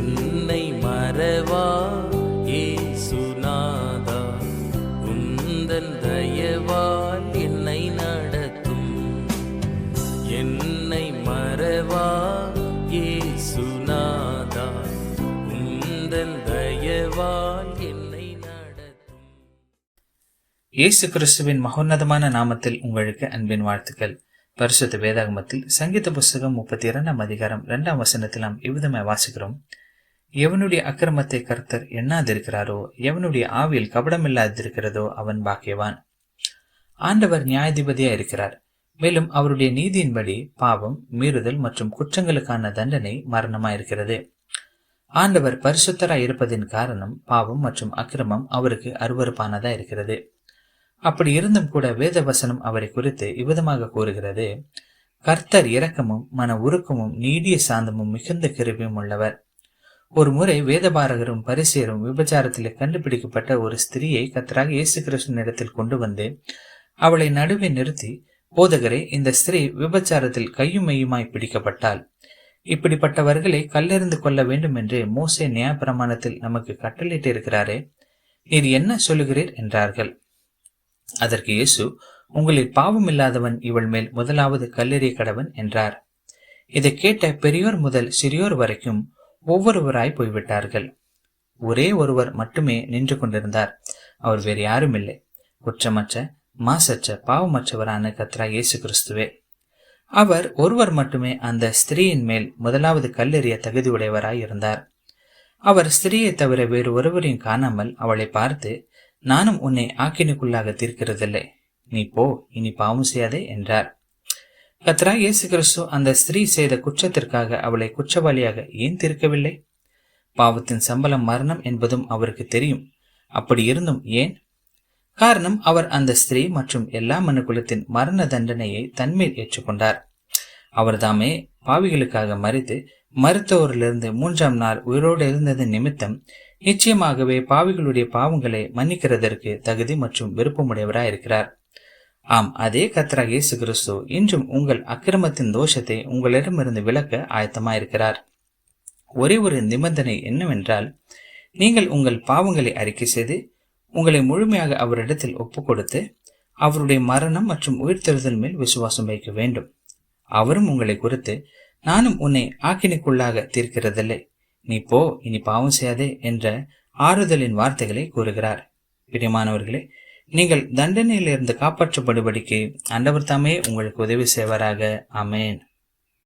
என்னை மறவா? ஏசுநாதா உந்தன் தயவால் என்னை நடத்தும். என்னை மறவா? ஏசுநாதா உந்தன் தயவால் என்னை நடத்தும். இயேசு கிறிஸ்துவின் மகோன்னதமான நாமத்தில் உங்களுக்கு அன்பின் வாழ்த்துக்கள். பரிசுத்த வேதாகமத்தில் சங்கீத புஸ்தகம் முப்பத்தி இரண்டாம் அதிகாரம் இரண்டாம் வசனத்தில் நாம் இவ்விதமாய் வாசிக்கிறோம். எவனுடைய அக்கிரமத்தை கர்த்தர் எண்ணாதிருக்கிறாரோ எவனுடைய ஆவியில் கபடமில்லாதிருக்கிறதோ அவன் பாக்கியவான். ஆண்டவர் நியாயாதிபதியா இருக்கிறார். மேலும் அவருடைய நீதியின்படி பாவம் மீறுதல் மற்றும் குற்றங்களுக்கான தண்டனை மரணமாயிருக்கிறது. ஆண்டவர் பரிசுத்தராய் இருப்பதின் காரணம் பாவம் மற்றும் அக்கிரமம் அவருக்கு அருவறுப்பானதா இருக்கிறது. அப்படி இருந்தும் கூட வேத வசனம் அவரை குறித்து இவ்விதமாக கூறுகிறது. கர்த்தர் இரக்கமும் மன உருக்கமும் நீடிய சாந்தமும் மிகுந்த கிருபியும் உள்ளவர். ஒரு முறை வேதபாரகரும் பரிசேரும் விபச்சாரத்தில் கண்டுபிடிக்கப்பட்ட ஒரு ஸ்திரீயை கத்தராக இயேசு கிருஷ்ணனிடத்தில் கொண்டு வந்து அவளை நடுவே நிறுத்தி போதகரே இந்த ஸ்திரீ விபச்சாரத்தில் கையும் மெய்யுமாய் பிடிக்கப்பட்டாள். இப்படிப்பட்டவர்களை கல்லெறிந்து கொள்ள வேண்டும் என்று மோசே நியாயப்பிரமாணத்தில் நமக்கு கட்டளிட்டு இருக்கிறாரே நீர் என்ன சொல்லுகிறீர் என்றார்கள். அதற்கு இயேசு உங்களில் பாவம் இல்லாதவன் இவள் மேல் முதலாவது கல்லெறிய கடவன் என்றார். இதை கேட்ட பெரியோர் முதல் சிறியோர் வரைக்கும் ஒவ்வொருவராய் போய்விட்டார்கள். ஒரே ஒருவர் மட்டுமே நின்று கொண்டிருந்தார். அவர் வேறு யாரும் இல்லை. குற்றமற்ற மாசற்ற பாவமற்றவரான கத்ரா இயேசு கிறிஸ்துவே. அவர் ஒருவர் மட்டுமே அந்த ஸ்திரீயின் மேல் முதலாவது கல்லெறிய தகுதி உடையவராய் இருந்தார். அவர் ஸ்திரீயை தவிர வேறு ஒருவரையும் காணாமல் அவளை பார்த்து நானும் உன்னை ஆக்கினுக்குள்ளாக தீர்க்கிறதில்லை. நீ போ இனி பாவம் செய்யாதே என்றார். கத்ரா இயேசு கிறிஸ்து அந்த ஸ்திரீ செய்த குற்றத்திற்காக அவளை குற்றவாளியாக ஏன் தீர்க்கவில்லை? பாவத்தின் சம்பளம் மரணம் என்பதும் அவருக்கு தெரியும். அப்படி இருந்தும் ஏன்? காரணம் அவர் அந்த ஸ்திரீ மற்றும் எல்லா மனுக்குலத்தின் மரண தண்டனையை தன்மேல் ஏற்றுக்கொண்டார். அவர்தாமே பாவிகளுக்காக மறித்து மருத்துவரிலிருந்து மூன்றாம் நாள் உயிரோடு இருந்தது நிமித்தம் நிச்சயமாகவே பாவிகளுடைய பாவங்களை மன்னிக்கிறதற்கு தகுதி மற்றும் விருப்பமுடையவராயிருக்கிறார். இருக்கிறார் ஆம் அதே கத்ரா இயேசு கிறிஸ்து இன்றும் உங்கள் அக்கிரமத்தின் தோஷத்தை உங்களிடமிருந்து விலக்க ஆயத்தமாயிருக்கிறார். ஒரே ஒரு நிபந்தனை என்னவென்றால் நீங்கள் உங்கள் பாவங்களை அறிக்கை செய்து உங்களை முழுமையாக அவரிடத்தில் ஒப்பு கொடுத்து அவருடைய மரணம் மற்றும் உயிர்த்தெழுதல் மேல் விசுவாசம் வைக்க வேண்டும். அவரும் உங்களை குறித்து நானும் உன்னை ஆக்கினைக்குள்ளாக தீர்க்கிறதில்லை. நீ போ இனி பாவம் செய்யாதே என்ற ஆறுதலின் வார்த்தைகளை கூறுகிறார். பிரியமானவர்களே நீங்கள் தண்டனையிலிருந்து காப்பாற்றப்படுபடிக்கு ஆண்டவர் தாமே உங்களுக்கு உதவி செய்வாராக. அமேன்